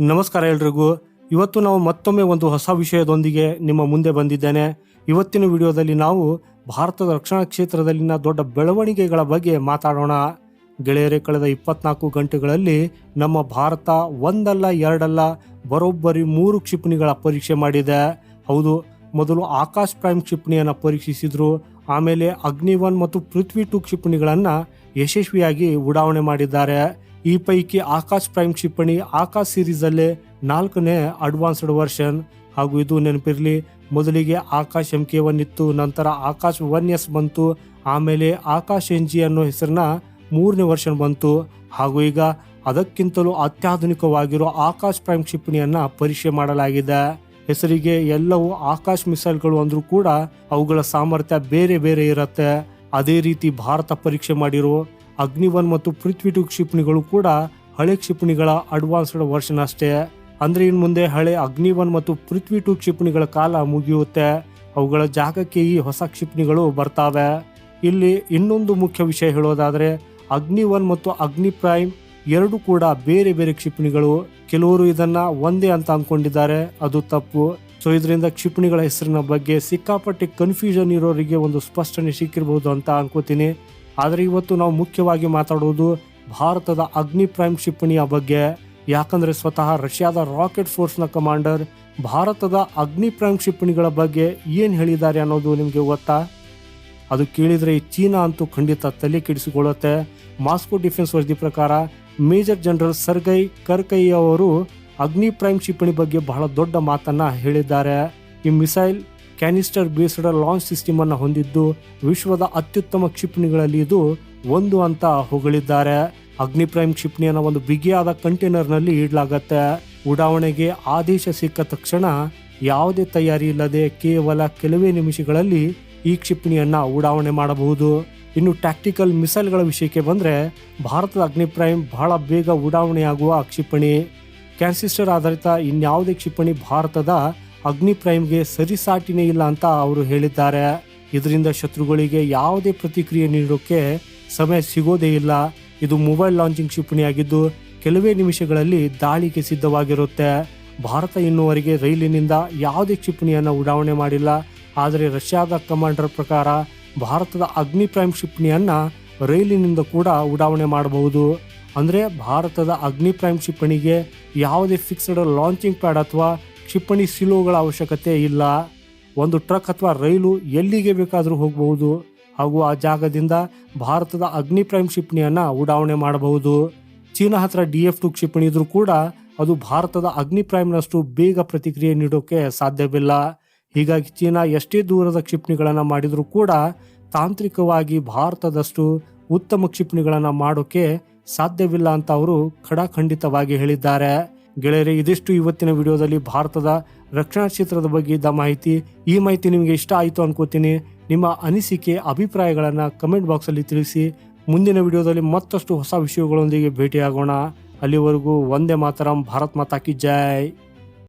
ನಮಸ್ಕಾರ ಎಲ್ರಿಗೂ. ಇವತ್ತು ನಾವು ಮತ್ತೊಮ್ಮೆ ಒಂದು ಹೊಸ ವಿಷಯದೊಂದಿಗೆ ನಿಮ್ಮ ಮುಂದೆ ಬಂದಿದ್ದೇನೆ. ಇವತ್ತಿನ ವಿಡಿಯೋದಲ್ಲಿ ನಾವು ಭಾರತದ ರಕ್ಷಣಾ ಕ್ಷೇತ್ರದಲ್ಲಿನ ದೊಡ್ಡ ಬೆಳವಣಿಗೆಗಳ ಬಗ್ಗೆ ಮಾತಾಡೋಣ. ಗೆಳೆಯರೆ, ಕಳೆದ ಇಪ್ಪತ್ನಾಲ್ಕು ಗಂಟೆಗಳಲ್ಲಿ ನಮ್ಮ ಭಾರತ ಒಂದಲ್ಲ, ಎರಡಲ್ಲ, ಬರೋಬ್ಬರಿ ಮೂರು ಕ್ಷಿಪಣಿಗಳ ಪರೀಕ್ಷೆ ಮಾಡಿದೆ. ಹೌದು, ಮೊದಲು ಆಕಾಶ್ ಪ್ರೈಮ್ ಕ್ಷಿಪಣಿಯನ್ನು ಪರೀಕ್ಷಿಸಿದ್ರು. ಆಮೇಲೆ ಅಗ್ನಿ ಒನ್ ಮತ್ತು ಪೃಥ್ವಿ ಟು ಕ್ಷಿಪಣಿಗಳನ್ನು ಯಶಸ್ವಿಯಾಗಿ ಉಡಾವಣೆ ಮಾಡಿದ್ದಾರೆ. ಈ ಪೈಕಿ ಆಕಾಶ್ ಪ್ರೈಮ್ ಕ್ಷಿಪಣಿ ಆಕಾಶ್ ಸೀರೀಸ್ ಅಲ್ಲೇ ನಾಲ್ಕನೇ ಅಡ್ವಾನ್ಸ್ಡ್ ವರ್ಷನ್. ಹಾಗೂ ಇದು ನೆನಪಿರಲಿ, ಮೊದಲಿಗೆ ಆಕಾಶ್ ಎಂ ಕೆ ಒನ್ ಇತ್ತು, ನಂತರ ಆಕಾಶ್ ಒನ್ ಎಸ್ ಬಂತು, ಆಮೇಲೆ ಆಕಾಶ್ ಎನ್ ಜಿ ಅನ್ನೋ ಹೆಸರನ್ನ ಮೂರನೇ ವರ್ಷನ್ ಬಂತು. ಹಾಗೂ ಈಗ ಅದಕ್ಕಿಂತಲೂ ಅತ್ಯಾಧುನಿಕವಾಗಿರೋ ಆಕಾಶ್ ಪ್ರೈಮ್ ಕ್ಷಿಪಣಿಯನ್ನ ಪರೀಕ್ಷೆ ಮಾಡಲಾಗಿದೆ. ಹೆಸರಿಗೆ ಎಲ್ಲವೂ ಆಕಾಶ್ ಮಿಸೈಲ್ಗಳು ಅಂದ್ರೂ ಕೂಡ ಅವುಗಳ ಸಾಮರ್ಥ್ಯ ಬೇರೆ ಬೇರೆ ಇರುತ್ತೆ. ಅದೇ ರೀತಿ ಭಾರತ ಪರೀಕ್ಷೆ ಮಾಡಿರೋ ಅಗ್ನಿ ಒನ್ ಮತ್ತು ಪೃಥ್ವಿ ಟು ಕ್ಷಿಪಣಿಗಳು ಕೂಡ ಹಳೆ ಕ್ಷಿಪಣಿಗಳ ಅಡ್ವಾನ್ಸ್ಡ್ ವರ್ಷನ್ ಅಷ್ಟೇ. ಅಂದ್ರೆ ಇನ್ ಮುಂದೆ ಹಳೆ ಅಗ್ನಿ ಒನ್ ಮತ್ತು ಪೃಥ್ವಿ ಟು ಕ್ಷಿಪಣಿಗಳ ಕಾಲ ಮುಗಿಯುತ್ತೆ. ಅವುಗಳ ಜಾಗಕ್ಕೆ ಈ ಹೊಸ ಕ್ಷಿಪಣಿಗಳು ಬರ್ತಾವೆ. ಇಲ್ಲಿ ಇನ್ನೊಂದು ಮುಖ್ಯ ವಿಷಯ ಹೇಳೋದಾದ್ರೆ ಅಗ್ನಿ ಒನ್ ಮತ್ತು ಅಗ್ನಿ ಪ್ರೈಮ್ ಎರಡು ಕೂಡ ಬೇರೆ ಬೇರೆ ಕ್ಷಿಪಣಿಗಳು. ಕೆಲವರು ಇದನ್ನ ಒಂದೇ ಅಂತ ಅನ್ಕೊಂಡಿದ್ದಾರೆ, ಅದು ತಪ್ಪು. ಸೊ ಇದರಿಂದ ಕ್ಷಿಪಣಿಗಳ ಹೆಸರಿನ ಬಗ್ಗೆ ಸಿಕ್ಕಾಪಟ್ಟೆ ಕನ್ಫ್ಯೂಷನ್ ಇರೋರಿಗೆ ಒಂದು ಸ್ಪಷ್ಟನೆ ಸಿಕ್ಕಿರಬಹುದು ಅಂತ ಅನ್ಕೋತೀನಿ. ಆದರೆ ಇವತ್ತು ನಾವು ಮುಖ್ಯವಾಗಿ ಮಾತಾಡೋದು ಭಾರತದ ಅಗ್ನಿ ಪ್ರೈಮ್ ಕ್ಷಿಪಣಿಯ ಬಗ್ಗೆ. ಯಾಕಂದರೆ ಸ್ವತಃ ರಷ್ಯಾದ ರಾಕೆಟ್ ಫೋರ್ಸ್ನ ಕಮಾಂಡರ್ ಭಾರತದ ಅಗ್ನಿ ಪ್ರೈಮ್ ಕ್ಷಿಪಣಿಗಳ ಬಗ್ಗೆ ಏನು ಹೇಳಿದ್ದಾರೆ ಅನ್ನೋದು ನಿಮಗೆ ಗೊತ್ತಾ? ಅದು ಕೇಳಿದರೆ ಈ ಚೀನಾ ಅಂತೂ ಖಂಡಿತ ತಲೆ ಕೆಡಿಸಿಕೊಳ್ಳುತ್ತೆ. ಮಾಸ್ಕೋ ಡಿಫೆನ್ಸ್ ವರದಿ ಪ್ರಕಾರ ಮೇಜರ್ ಜನರಲ್ ಸರ್ಗೈ ಕರ್ಕೈ ಅವರು ಅಗ್ನಿ ಪ್ರೈಮ್ ಕ್ಷಿಪಣಿ ಬಗ್ಗೆ ಬಹಳ ದೊಡ್ಡ ಮಾತನ್ನ ಹೇಳಿದ್ದಾರೆ. ಈ missile canister based launch system ಅನ್ನು ಹೊಂದಿದ್ದು ವಿಶ್ವದ ಅತ್ಯುತ್ತಮ ಕ್ಷಿಪಣಿಗಳಲ್ಲಿ ಇದು ಒಂದು ಅಂತ ಹೊಗಳಿದ್ದಾರೆ. ಅಗ್ನಿ ಪ್ರೈಮ್ ಕ್ಷಿಪಣಿಯನ್ನು ಒಂದು ಬಿಗಿಯಾದ ಕಂಟೈನರ್ನಲ್ಲಿ ಇಡಲಾಗತ್ತೆ. ಉಡಾವಣೆಗೆ ಆದೇಶ ಸಿಕ್ಕ ತಕ್ಷಣ ಯಾವುದೇ ತಯಾರಿ ಇಲ್ಲದೆ ಕೇವಲ ಕೆಲವೇ ನಿಮಿಷಗಳಲ್ಲಿ ಈ ಕ್ಷಿಪಣಿಯನ್ನು ಉಡಾವಣೆ ಮಾಡಬಹುದು. ಇನ್ನು ಟ್ಯಾಕ್ಟಿಕಲ್ ಮಿಸೈಲ್ಗಳ ವಿಷಯಕ್ಕೆ ಬಂದ್ರೆ ಭಾರತದ ಅಗ್ನಿ ಪ್ರೈಮ್ ಬಹಳ ಬೇಗ ಉಡಾವಣೆಯಾಗುವ ಕ್ಷಿಪಣಿ. ಕ್ಯಾನ್ಸಿಸ್ಟರ್ ಆಧಾರಿತ ಇನ್ಯಾವುದೇ ಕ್ಷಿಪಣಿ ಭಾರತದ ಅಗ್ನಿ ಪ್ರೈಮ್ಗೆ ಸರಿಸಾಟಿನೇ ಇಲ್ಲ ಅಂತ ಅವರು ಹೇಳಿದ್ದಾರೆ. ಇದರಿಂದ ಶತ್ರುಗಳಿಗೆ ಯಾವುದೇ ಪ್ರತಿಕ್ರಿಯೆ ನೀಡೋಕೆ ಸಮಯ ಸಿಗೋದೇ ಇಲ್ಲ. ಇದು ಮೊಬೈಲ್ ಲಾಂಚಿಂಗ್ ಕ್ಷಿಪಣಿಯಾಗಿದ್ದು ಕೆಲವೇ ನಿಮಿಷಗಳಲ್ಲಿ ದಾಳಿಗೆ ಸಿದ್ಧವಾಗಿರುತ್ತೆ. ಭಾರತ ಇನ್ನುವರೆಗೆ ರೈಲಿನಿಂದ ಯಾವುದೇ ಕ್ಷಿಪಣಿಯನ್ನು ಉಡಾವಣೆ ಮಾಡಿಲ್ಲ. ಆದರೆ ರಷ್ಯಾದ ಕಮಾಂಡರ್ ಪ್ರಕಾರ ಭಾರತದ ಅಗ್ನಿ ಪ್ರೈಮ್ ಕ್ಷಿಪಣಿಯನ್ನ ರೈಲಿನಿಂದ ಕೂಡ ಉಡಾವಣೆ ಮಾಡಬಹುದು. ಅಂದರೆ ಭಾರತದ ಅಗ್ನಿ ಪ್ರೈಮ್ ಕ್ಷಿಪಣಿಗೆ ಯಾವುದೇ ಫಿಕ್ಸ್ಡ್ ಲಾಂಚಿಂಗ್ ಪ್ಯಾಡ್ ಅಥವಾ ಕ್ಷಿಪಣಿ ಸಿಲೋಗಳ ಅವಶ್ಯಕತೆ ಇಲ್ಲ. ಒಂದು ಟ್ರಕ್ ಅಥವಾ ರೈಲು ಎಲ್ಲಿಗೆ ಬೇಕಾದರೂ ಹೋಗಬಹುದು. ಹಾಗೂ ಆ ಜಾಗದಿಂದ ಭಾರತದ ಅಗ್ನಿ ಪ್ರೈಮ್ ಕ್ಷಿಪಣಿಯನ್ನು ಉಡಾವಣೆ ಮಾಡಬಹುದು. ಚೀನಾ ಹತ್ರ ಡಿ ಎಫ್ ಟು ಕ್ಷಿಪಣಿ ಇದ್ರೂ ಕೂಡ ಅದು ಭಾರತದ ಅಗ್ನಿ ಪ್ರೈಮ್ನಷ್ಟು ಬೇಗ ಪ್ರತಿಕ್ರಿಯೆ ನೀಡೋಕೆ ಸಾಧ್ಯವಿಲ್ಲ. ಹೀಗಾಗಿ ಚೀನಾ ಎಷ್ಟೇ ದೂರದ ಕ್ಷಿಪಣಿಗಳನ್ನು ಮಾಡಿದರೂ ಕೂಡ ತಾಂತ್ರಿಕವಾಗಿ ಭಾರತದಷ್ಟು ಉತ್ತಮ ಕ್ಷಿಪಣಿಗಳನ್ನು ಮಾಡೋಕೆ ಸಾಧ್ಯವಿಲ್ಲ ಅಂತ ಅವರು ಖಡಾಖಂಡಿತವಾಗಿ ಹೇಳಿದ್ದಾರೆ. ಗೆಳೆಯರೆ, ಇದಿಷ್ಟು ಇವತ್ತಿನ ವಿಡಿಯೋದಲ್ಲಿ ಭಾರತದ ರಕ್ಷಣಾ ಕ್ಷೇತ್ರದ ಬಗ್ಗೆ ಮಾಹಿತಿ. ಈ ಮಾಹಿತಿ ನಿಮಗೆ ಇಷ್ಟ ಆಯಿತು ಅನ್ಕೋತೀನಿ. ನಿಮ್ಮ ಅನಿಸಿಕೆ, ಅಭಿಪ್ರಾಯಗಳನ್ನು ಕಮೆಂಟ್ ಬಾಕ್ಸಲ್ಲಿ ತಿಳಿಸಿ. ಮುಂದಿನ ವಿಡಿಯೋದಲ್ಲಿ ಮತ್ತಷ್ಟು ಹೊಸ ವಿಷಯಗಳೊಂದಿಗೆ ಭೇಟಿಯಾಗೋಣ. ಅಲ್ಲಿವರೆಗೂ ಒಂದೇ ಮಾತರಂ, ಭಾರತ್ ಮಾತಾ ಕಿ ಜೈ.